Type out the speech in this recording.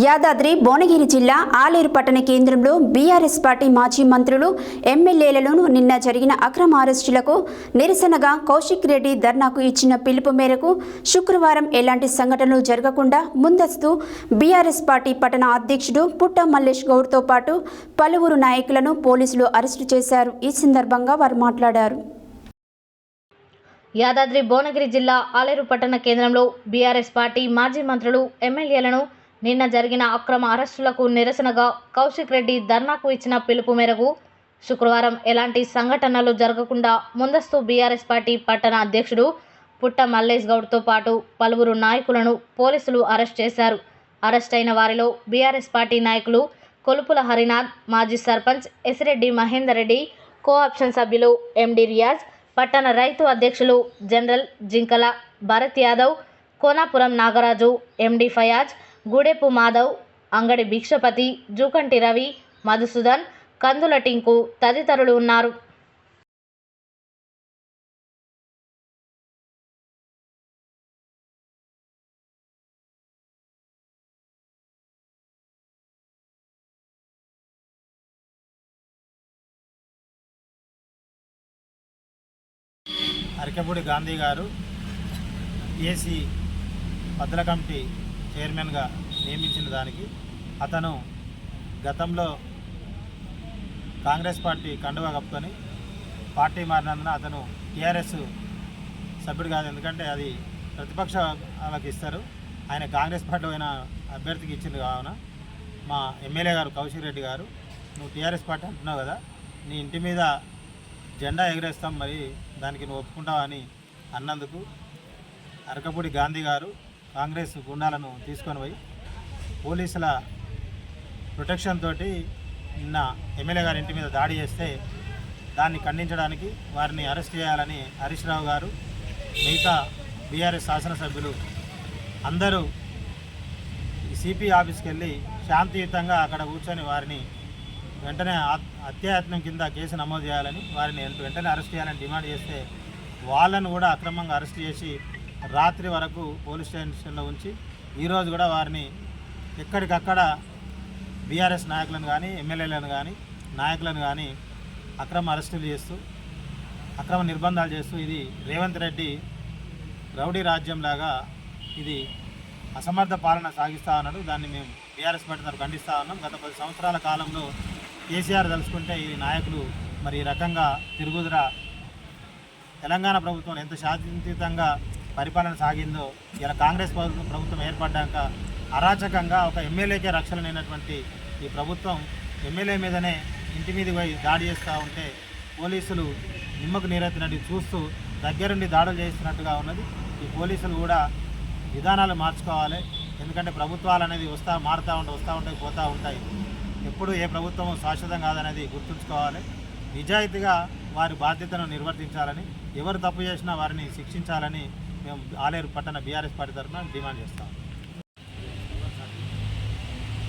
యాదాద్రి భువనగిరి జిల్లా ఆలేరు పట్టణ కేంద్రంలో బీఆర్ఎస్ పార్టీ మాజీ మంత్రులు ఎమ్మెల్యేలను నిన్న జరిగిన అక్రమ అరెస్టులకు నిరసనగా కౌశిక్ రెడ్డి ధర్నాకు ఇచ్చిన పిలుపు మేరకు శుక్రవారం ఎలాంటి సంఘటనలు జరగకుండా ముందస్తు బీఆర్ఎస్ పార్టీ పట్టణ అధ్యక్షుడు పుట్ట మల్లేష్ గౌడ్తో పాటు పలువురు నాయకులను పోలీసులు అరెస్టు చేశారు. ఈ సందర్భంగా వారు మాట్లాడారు. యాదాద్రి భువనగిరి జిల్లా ఆలేరు పట్టణ కేంద్రంలో బీఆర్ఎస్ పార్టీ మాజీ మంత్రులు ఎమ్మెల్యేలను నిన్న జరిగిన అక్రమ అరెస్టులకు నిరసనగా కౌశిక్ రెడ్డి ధర్నాకు ఇచ్చిన పిలుపు మేరకు శుక్రవారం ఎలాంటి సంఘటనలు జరగకుండా ముందస్తు బీఆర్ఎస్ పార్టీ పట్టణ అధ్యక్షుడు పుట్ట మల్లేష్ గౌడ్తో పాటు పలువురు నాయకులను పోలీసులు అరెస్ట్ చేశారు. అరెస్ట్ అయిన వారిలో బీఆర్ఎస్ పార్టీ నాయకులు కొలుపుల హరినాథ్ మాజీ సర్పంచ్ ఎసిరెడ్డి మహేందర్ రెడ్డి కో ఆప్షన్ సభ్యులు ఎండి రియాజ్ పట్టణ రైతు అధ్యక్షులు జనరల్ జింకల భరత్ యాదవ్ కోనాపురం నాగరాజు ఎండి ఫయాజ్ గూడెపు మాధవ్ అంగడి భిక్షపతి జూకంటి రవి మధుసూదన్ కందుల టింకు తదితరులు ఉన్నారు. అరకెపూడి గాంధీ గారు ఏసీ పద్దుల కమిటీ చైర్మన్గా నియమించిన దానికి అతను గతంలో కాంగ్రెస్ పార్టీ కండువా కప్పుకొని పార్టీ మారినందున అతను టీఆర్ఎస్ సభ్యుడు కాదు. ఎందుకంటే అది ప్రతిపక్ష వాళ్ళకి ఇస్తారు. ఆయన కాంగ్రెస్ పార్టీ అయిన అభ్యర్థికి ఇచ్చింది కావున మా ఎమ్మెల్యే గారు కౌశిక్ రెడ్డి గారు నువ్వు టీఆర్ఎస్ పార్టీ అంటున్నావు కదా నీ ఇంటి మీద జెండా ఎగరేస్తాం మరి దానికి నువ్వు ఒప్పుకుంటావు అని అన్నందుకు అరకపూడి గాంధీ గారు కాంగ్రెస్ గుండాలను తీసుకొని పోయి పోలీసుల ప్రొటెక్షన్ తోటి నిన్న ఎమ్మెల్యే గారి ఇంటి మీద దాడి చేస్తే దాన్ని ఖండించడానికి వారిని అరెస్ట్ చేయాలని హరీష్ రావు గారు మిగతా బీఆర్ఎస్ శాసనసభ్యులు అందరూ సిపి ఆఫీస్కి వెళ్ళి శాంతియుతంగా అక్కడ కూర్చొని వారిని వెంటనే ఆత్- హత్యాయత్నం కింద కేసు నమోదు చేయాలని వారిని వెంటనే అరెస్ట్ చేయాలని డిమాండ్ చేస్తే వాళ్ళను కూడా అక్రమంగా అరెస్ట్ చేసి రాత్రి వరకు పోలీస్ స్టేషన్లో ఉంచి ఈరోజు కూడా వారిని ఎక్కడికక్కడ బీఆర్ఎస్ నాయకులను కానీ ఎమ్మెల్యేలను కానీ నాయకులను కానీ అక్రమ అరెస్టులు చేస్తూ అక్రమ నిర్బంధాలు చేస్తూ ఇది రేవంత్ రెడ్డి రౌడీ రాజ్యంలాగా ఇది అసమర్థ పాలన సాగిస్తా ఉన్నాడు. దాన్ని మేము బీఆర్ఎస్ పార్టీ తరఫు ఖండిస్తూ ఉన్నాం. గత పది సంవత్సరాల కాలంలో కేసీఆర్ తలుచుకుంటే ఈ నాయకులు మరి ఈ రకంగా తిరుగుదర? తెలంగాణ ప్రభుత్వం ఎంత శాంతియుతంగా పరిపాలన సాగిందో ఇలా కాంగ్రెస్ ప్రభుత్వం ప్రభుత్వం ఏర్పడ్డాక అరాచకంగా ఒక ఎమ్మెల్యేకే రక్షణ లేనటువంటి ఈ ప్రభుత్వం ఎమ్మెల్యే మీదనే ఇంటి మీద పోయి దాడి చేస్తూ ఉంటే పోలీసులు నిమ్మకు నీరెత్తినట్టు చూస్తూ దగ్గరుండి దాడులు చేస్తున్నట్టుగా ఉన్నది. ఈ పోలీసులు కూడా విధానాలు మార్చుకోవాలి. ఎందుకంటే ప్రభుత్వాలు అనేది వస్తూ మారుతూ ఉంటాయి వస్తూ ఉంటాయి పోతూ ఉంటాయి. ఎప్పుడు ఏ ప్రభుత్వం శాశ్వతం కాదనేది గుర్తుంచుకోవాలి. నిజాయితీగా వారి బాధ్యతను నిర్వర్తించాలని ఎవరు తప్పు చేసినా వారిని శిక్షించాలని మేము ఆలేరు పట్టణ బీఆర్ఎస్ పార్టీ తరఫున డిమాండ్ చేస్తాం.